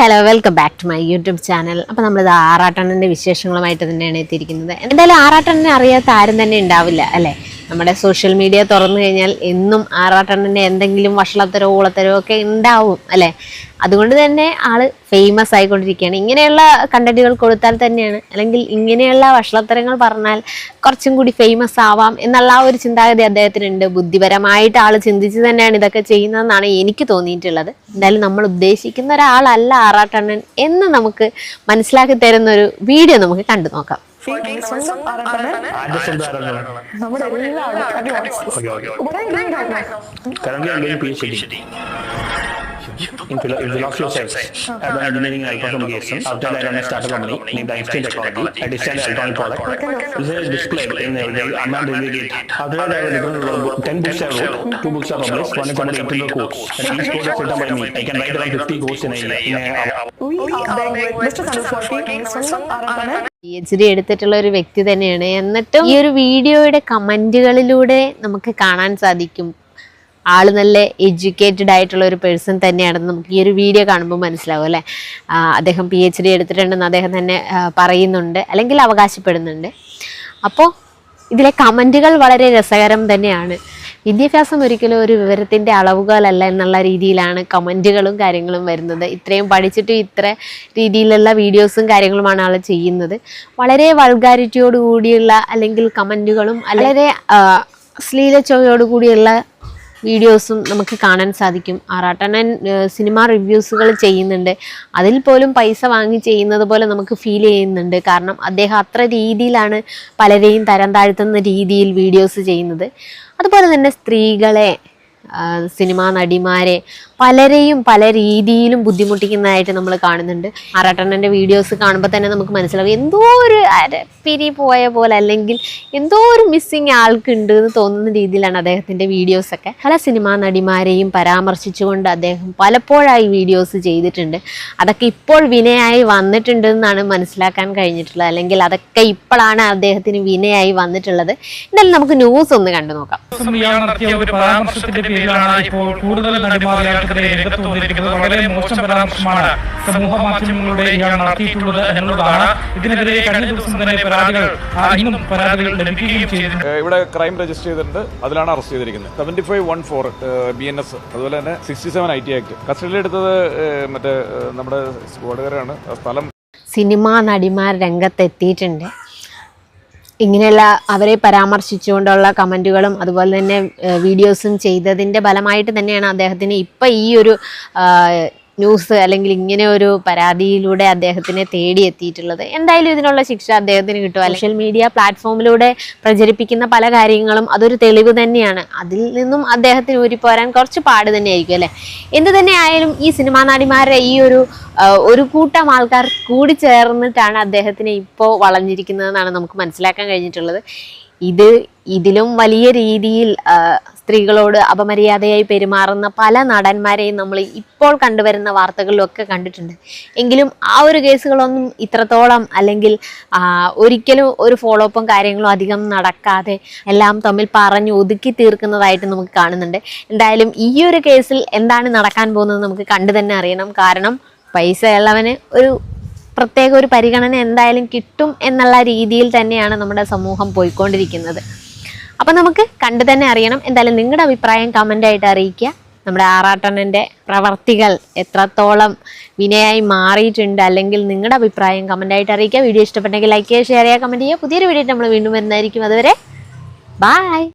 Hello welcome back to my YouTube channel. അപ്പോൾ നമ്മളിത് ആറാട്ടണ്ണന്റെ വിശേഷങ്ങളുമായിട്ട് തന്നെയാണ് എത്തിയിരിക്കുന്നത്. എന്തായാലും ആറാട്ടണ്ണനെ അറിയാത്ത ആരും തന്നെ ഉണ്ടാവില്ല അല്ലേ? നമ്മുടെ സോഷ്യൽ മീഡിയ തുറന്നു കഴിഞ്ഞാൽ എന്നും ആറാട്ടണ്ണന്റെ എന്തെങ്കിലും വഷളത്തരോ ഊളത്തരോ ഒക്കെ ഉണ്ടാവും അല്ലേ? അതുകൊണ്ട് തന്നെ ആൾ ഫേമസ് ആയിക്കൊണ്ടിരിക്കുകയാണ്. ഇങ്ങനെയുള്ള കണ്ടന്റുകൾ കൊടുത്താൽ തന്നെയാണ്. അല്ലെങ്കിൽ ഇങ്ങനെയുള്ള വഷളത്തരങ്ങൾ പറഞ്ഞാൽ കുറച്ചും കൂടി ഫേമസ് ആവാം എന്നുള്ള ആ ഒരു ചിന്താഗതി അദ്ദേഹത്തിനുണ്ട്. ബുദ്ധിപരമായിട്ട് ആൾ ചിന്തിച്ച് തന്നെയാണ് ഇതൊക്കെ ചെയ്യുന്നതെന്നാണ് എനിക്ക് തോന്നിയിട്ടുള്ളത്. എന്തായാലും നമ്മൾ ഉദ്ദേശിക്കുന്ന ഒരാളല്ല ആറാട്ടണ്ണൻ എന്ന് നമുക്ക് മനസ്സിലാക്കി തരുന്ന ഒരു വീഡിയോ നമുക്ക് കണ്ടു നോക്കാം സ്വന്തം ആറാട്ടണ്ണൻ ആരുടെ സ്വന്തം ആരാധന നമ്മുടെ എല്ലാ ആൾക്കാരും ഓക്കെ ഓക്കെ ഉപകാരം Currently, I'm doing PhD in philo- in philosophy of science. I've done engineering and alcohol communication. After that, I run a startup company named Einstein Technology. I designed an electronic product. This is displayed in the the unmanned railway gate. After that, I have different book- ten books I wrote. Two books are published. One is about 800 quotes. And each quote is written by me. I can write around 50 quotes in a in a hour. We are being with Mr. Sandus working സ്വന്തം ആറാട്ടണ്ണൻ P H D എടുത്തിട്ടുള്ള ഒരു വ്യക്തി തന്നെയാണ്. എന്നിട്ടും ഈ ഒരു വീഡിയോയുടെ കമന്റുകളിലൂടെ നമുക്ക് കാണാൻ സാധിക്കും. ആൾ നല്ല എഡ്യൂക്കേറ്റഡ് ആയിട്ടുള്ള ഒരു പേഴ്സൺ തന്നെയാണെന്ന് നമുക്ക് ഈ ഒരു വീഡിയോ കാണുമ്പോൾ മനസ്സിലാവും അല്ലേ? അദ്ദേഹം പി എച്ച് ഡി എടുത്തിട്ടുണ്ടെന്ന് അദ്ദേഹം തന്നെ പറയുന്നുണ്ട് അല്ലെങ്കിൽ അവകാശപ്പെടുന്നുണ്ട്. അപ്പോൾ ഇതിലെ കമന്റുകൾ വളരെ രസകരം തന്നെയാണ്. വിദ്യാഭ്യാസം ഒരിക്കലും ഒരു വിവരത്തിന്റെ അളവുകളല്ല എന്നുള്ള രീതിയിലാണ് കമന്റുകളും കാര്യങ്ങളും വരുന്നത്. ഇത്രയും പഠിച്ചിട്ട് ഇത്ര രീതിയിലുള്ള വീഡിയോസും കാര്യങ്ങളുമാണ് ആൾ ചെയ്യുന്നത്. വളരെ വൾഗാരിറ്റിയോടുകൂടിയുള്ള അല്ലെങ്കിൽ കമന്റുകളും വളരെ ശ്ലീലച്ചോയോട് കൂടിയുള്ള വീഡിയോസും നമുക്ക് കാണാൻ സാധിക്കും. ആറാട്ടണ്ണൻ സിനിമ റിവ്യൂസുകൾ ചെയ്യുന്നുണ്ട്. അതിൽ പോലും പൈസ വാങ്ങി ചെയ്യുന്നത് പോലെ നമുക്ക് ഫീൽ ചെയ്യുന്നുണ്ട്. കാരണം അദ്ദേഹം അത്ര രീതിയിലാണ് പലരെയും തരം താഴ്ത്തുന്ന രീതിയിൽ വീഡിയോസ് ചെയ്യുന്നത്. അതുപോലെ തന്നെ സ്ത്രീകളെ സിനിമാ നടിമാരെ പലരെയും പല രീതിയിലും ബുദ്ധിമുട്ടിക്കുന്നതായിട്ട് നമ്മൾ കാണുന്നുണ്ട്. ആറാട്ടണ്ണന്റെ വീഡിയോസ് കാണുമ്പോൾ തന്നെ നമുക്ക് മനസ്സിലാവും എന്തോ ഒരു പിരി പോയ പോലെ അല്ലെങ്കിൽ എന്തോ ഒരു മിസ്സിങ് ആൾക്കുണ്ട് എന്ന് തോന്നുന്ന രീതിയിലാണ് അദ്ദേഹത്തിന്റെ വീഡിയോസൊക്കെ പല സിനിമാ നടിമാരെയും പരാമർശിച്ചുകൊണ്ട് അദ്ദേഹം പലപ്പോഴായി വീഡിയോസ് ചെയ്തിട്ടുണ്ട്. അതൊക്കെ ഇപ്പോൾ വിനയായി വന്നിട്ടുണ്ട് എന്നാണ് മനസ്സിലാക്കാൻ കഴിഞ്ഞിട്ടുള്ളത്. അല്ലെങ്കിൽ അതൊക്കെ ഇപ്പോഴാണ് അദ്ദേഹത്തിന് വിനയായി വന്നിട്ടുള്ളത്. എന്നാലും നമുക്ക് ന്യൂസ് ഒന്ന് കണ്ടു നോക്കാം പേരിലാണ് ഇപ്പോൾ കൂടുതൽ നടിമാർ ഇയാൾക്കെതിരെ രംഗത്ത് വന്നിരിക്കുന്നത്. വളരെ മോശം പരാമർശമാണ് സമൂഹ മാധ്യമങ്ങളുടെ ഇയാൾ നടത്തിയിട്ടുള്ളത് എന്നുള്ളതാണ്. ഇതിനെതിരെ കഴിഞ്ഞ ദിവസം തന്നെ പരാതികൾ ഇന്നും പരാതികൾ ലഭിക്കുകയും ചെയ്തിട്ടുണ്ട്. ഇവിടെ ക്രൈം രജിസ്റ്റർ ചെയ്തിട്ടുണ്ട്. അതിലാണ് അറസ്റ്റ് ചെയ്തിരിക്കുന്നത്. Seventy five one four B N S അതുപോലെ തന്നെ sixty seven I T act. കസ്റ്റഡിയിൽ എടുത്തത് മറ്റേ നമ്മുടെ സ്ക്വാഡുകാരാണ് സ്ഥലം സിനിമാ നടിമാർ രംഗത്തെത്തിയിട്ടുണ്ട്. ഇങ്ങനെയുള്ള അവരെ പരാമർശിച്ചുകൊണ്ടുള്ള കമന്റുകളും അതുപോലെ തന്നെ വീഡിയോസും ചെയ്തതിന്റെ ഫലമായിട്ട് തന്നെയാണ് അദ്ദേഹത്തിന് ഇപ്പം ഈ ഒരു ന്യൂസ് അല്ലെങ്കിൽ ഇങ്ങനെ ഒരു പരാതിയിലൂടെ അദ്ദേഹത്തിനെ തേടി എത്തിയിട്ടുള്ളത് എന്തായാലും ഇതിനുള്ള ശിക്ഷ അദ്ദേഹത്തിന് കിട്ടും. സോഷ്യൽ മീഡിയ പ്ലാറ്റ്ഫോമിലൂടെ പ്രചരിപ്പിക്കുന്ന പല കാര്യങ്ങളും അതൊരു തെളിവ് തന്നെയാണ്. അതിൽ നിന്നും അദ്ദേഹത്തിന് ഊരിപ്പോരാൻ കുറച്ച് പാട് തന്നെയായിരിക്കും അല്ലേ? എന്ത് തന്നെ ആയാലും ഈ സിനിമാ നടിമാരുടെ ഈ ഒരു ഒരു കൂട്ടം ആൾക്കാർ കൂടി ചേർന്നിട്ടാണ് അദ്ദേഹത്തിനെ ഇപ്പോൾ വളഞ്ഞിരിക്കുന്നതെന്നാണ് നമുക്ക് മനസ്സിലാക്കാൻ കഴിഞ്ഞിട്ടുള്ളത്. ഇത് ഇതിലും വലിയ രീതിയിൽ സ്ത്രീകളോട് അപമര്യാദയായി പെരുമാറുന്ന പല നടന്മാരെയും നമ്മൾ ഇപ്പോൾ കണ്ടുവരുന്ന വാർത്തകളിലൊക്കെ കണ്ടിട്ടുണ്ട്. എങ്കിലും ആ ഒരു കേസുകളൊന്നും ഇത്രത്തോളം അല്ലെങ്കിൽ ഒരിക്കലും ഒരു ഫോളോ അപ്പും കാര്യങ്ങളും അധികം നടക്കാതെ എല്ലാം തമ്മിൽ പറഞ്ഞു ഒതുക്കി തീർക്കുന്നതായിട്ട് നമുക്ക് കാണുന്നുണ്ട്. എന്തായാലും ഈ ഒരു കേസിൽ എന്താണ് നടക്കാൻ പോകുന്നത് നമുക്ക് കണ്ടു തന്നെ അറിയണം. കാരണം പൈസ ഉള്ളവന് ഒരു പ്രത്യേക ഒരു പരിഗണന എന്തായാലും കിട്ടും എന്നുള്ള രീതിയിൽ തന്നെയാണ് നമ്മുടെ സമൂഹം പോയിക്കൊണ്ടിരിക്കുന്നത്. അപ്പം നമുക്ക് കണ്ടു തന്നെ അറിയണം. എന്തായാലും നിങ്ങളുടെ അഭിപ്രായം കമന്റായിട്ട് അറിയിക്കുക. നമ്മുടെ ആറാട്ടണ്ണന്റെ പ്രവർത്തികൾ എത്രത്തോളം വിനയായി മാറിയിട്ടുണ്ട് അല്ലെങ്കിൽ നിങ്ങളുടെ അഭിപ്രായം കമന്റായിട്ട് അറിയിക്കുക. വീഡിയോ ഇഷ്ടപ്പെട്ടെങ്കിൽ ലൈക്ക് ചെയ്യുക ഷെയർ ചെയ്യുക കമന്റ് ചെയ്യുക. പുതിയൊരു വീഡിയോ നമ്മൾ വീണ്ടും വരുന്നതായിരിക്കും. അതുവരെ ബായ്